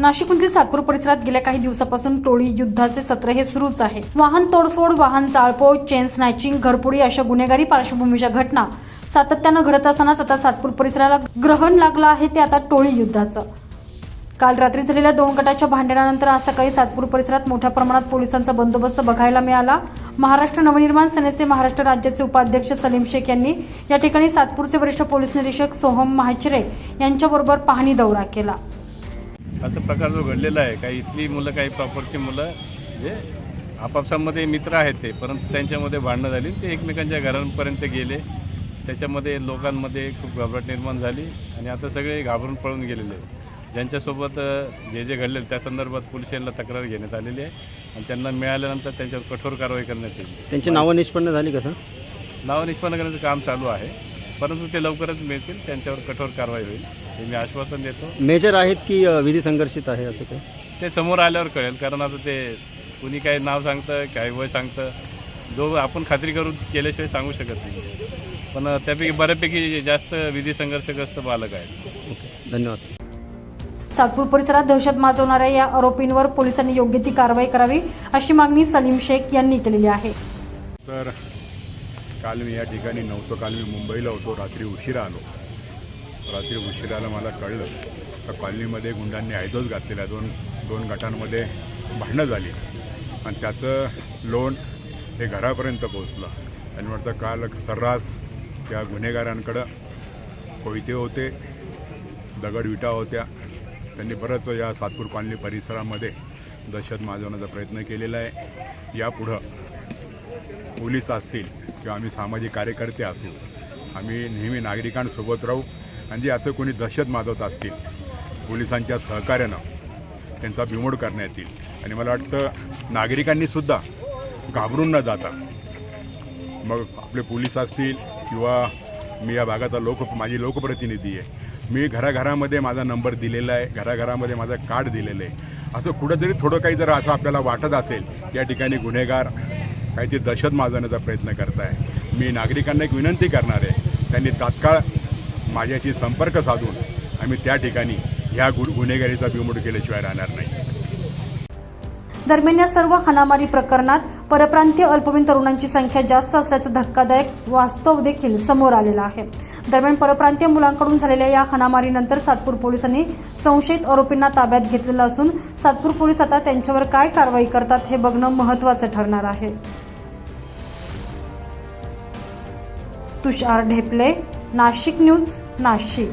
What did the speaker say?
नाशिकमधील सातपूर परिसरात गेल्या काही दिवसापासून टोळी युद्धाचे सत्र हे सुरूच आहे. वाहन तोडफोड वाहन चाळपोळ चेन स्नॅचिंग घरपुडी अशा गुन्हेगारी पार्श्वभूमीच्या घटना सातत्यानं घडत असतानाच आता सातपूर परिसराला ग्रहण लागलं आहे ते आता टोळी युद्धाचं. काल रात्री झालेल्या दोन गटाच्या भांडणानंतर आज सकाळी सातपूर परिसरात मोठ्या प्रमाणात पोलिसांचा बंदोबस्त बघायला मिळाला. महाराष्ट्र नवनिर्माण सेनेचे महाराष्ट्र राज्याचे उपाध्यक्ष सलीम शेख यांनी या ठिकाणी सातपूरचे वरिष्ठ पोलीस निरीक्षक सोहम महाचिरे यांच्याबरोबर पाहणी दौरा केला. असा प्रकार जो घडलेला आहे काही इथली मुलं काही प्रॉपरची मुलं जे आपापसामध्ये मित्र आहेत ते परंतु त्यांच्यामध्ये भांडणं झाली ते एकमेकांच्या घरांपर्यंत गेले. त्याच्यामध्ये लोकांमध्ये खूप घबराट निर्माण झाली आणि आता सगळे घाबरून पळून गेलेले ज्यांच्यासोबत जे जे घडलेलं त्या संदर्भात पोलीस यांना तक्रार घेण्यात आलेली आहे आणि त्यांना मिळाल्यानंतर त्यांच्यावर कठोर कारवाई करण्यात येईल. त्यांची नावं निष्पन्न झाली का सर? नाव निष्पन्न करण्याचं काम चालू आहे परंतु ते लवकरच मिळतील त्यांच्यावर कठोर कारवाई होईल. हे मी आश्वासन देतो. मेजर आहेत की अ, विधी संघर्षित आहे असं काय ते समोर आल्यावर कळेल कारण आता ते कुणी काही नाव सांगतं काही वय सांगतं. जो आपण खात्री करून केल्याशिवाय सांगू शकत नाही. पण त्यापैकी बऱ्यापैकी जास्त विधी संघर्षग्रस्त बालक आहेत. ओके धन्यवाद. सातपूर परिसरात दहशत माजवणाऱ्या या आरोपींवर पोलिसांनी योग्य ती कारवाई करावी अशी मागणी सलीम शेख यांनी केलेली आहे. तर काल मी या ठिकाणी नव्हतो. काल मी मुंबईला होतो. रात्री उशिरा आलो. रात्री उशिराला मला कळलं तर कॉलनीमध्ये गुंडांनी हैदोस घातलेला दोन दोन गटांमध्ये भांडणं झाली. आणि त्याचं लोन हे घरापर्यंत पोहोचलं. आणि वाटतं काल सर्रास त्या गुन्हेगारांकडं कोयते होते दगड विटा होत्या. त्यांनी बरंच या सातपूर कॉलनी परिसरामध्ये दहशत माजवण्याचा प्रयत्न केलेला आहे. यापुढं पोलीस असतील किंवा आम्ही सामाजिक कार्यकर्ते असू आम्ही नेहमी नागरिकांसोबत राहू. आणि जे असं कोणी दहशत माजवत असतील पोलिसांच्या सहकार्यानं त्यांचा बिमोड करण्यात येईल. आणि मला वाटतं नागरिकांनीसुद्धा घाबरून न जाता मग आपले पोलीस असतील किंवा मी या भागाचा लोक माझी लोकप्रतिनिधी आहे मी घराघरामध्ये माझा नंबर दिलेला आहे घराघरामध्ये माझं कार्ड दिलेलं आहे. असं कुठंतरी थोडं काही जर असं आपल्याला वाटत असेल या ठिकाणी गुन्हेगार काहीतरी दहशत माजवण्याचा प्रयत्न करत आहे मी नागरिकांना एक विनंती करणार आहे त्यांनी तात्काळ माझ्याशी संपर्क साधून आम्ही त्या ठिकाणी ह्या गु गुन्हेगारीचा बिमोड केल्याशिवाय राहणार नाही. दरम्यान या सर्व हाणामारी प्रकरणात परप्रांतीय अल्पवयीन तरुणांची संख्या जास्त असल्याचं धक्कादायक वास्तव देखील समोर आलेलं आहे. दरम्यान परप्रांतीय मुलांकडून झालेल्या या हाणामारीनंतर सातपूर पोलिसांनी संशयित आरोपींना ताब्यात घेतलेलं असून सातपूर पोलीस आता त्यांच्यावर काय कारवाई करतात हे बघणं महत्त्वाचं ठरणार आहे. तुषार ढेपले नाशिक न्यूज नाशिक.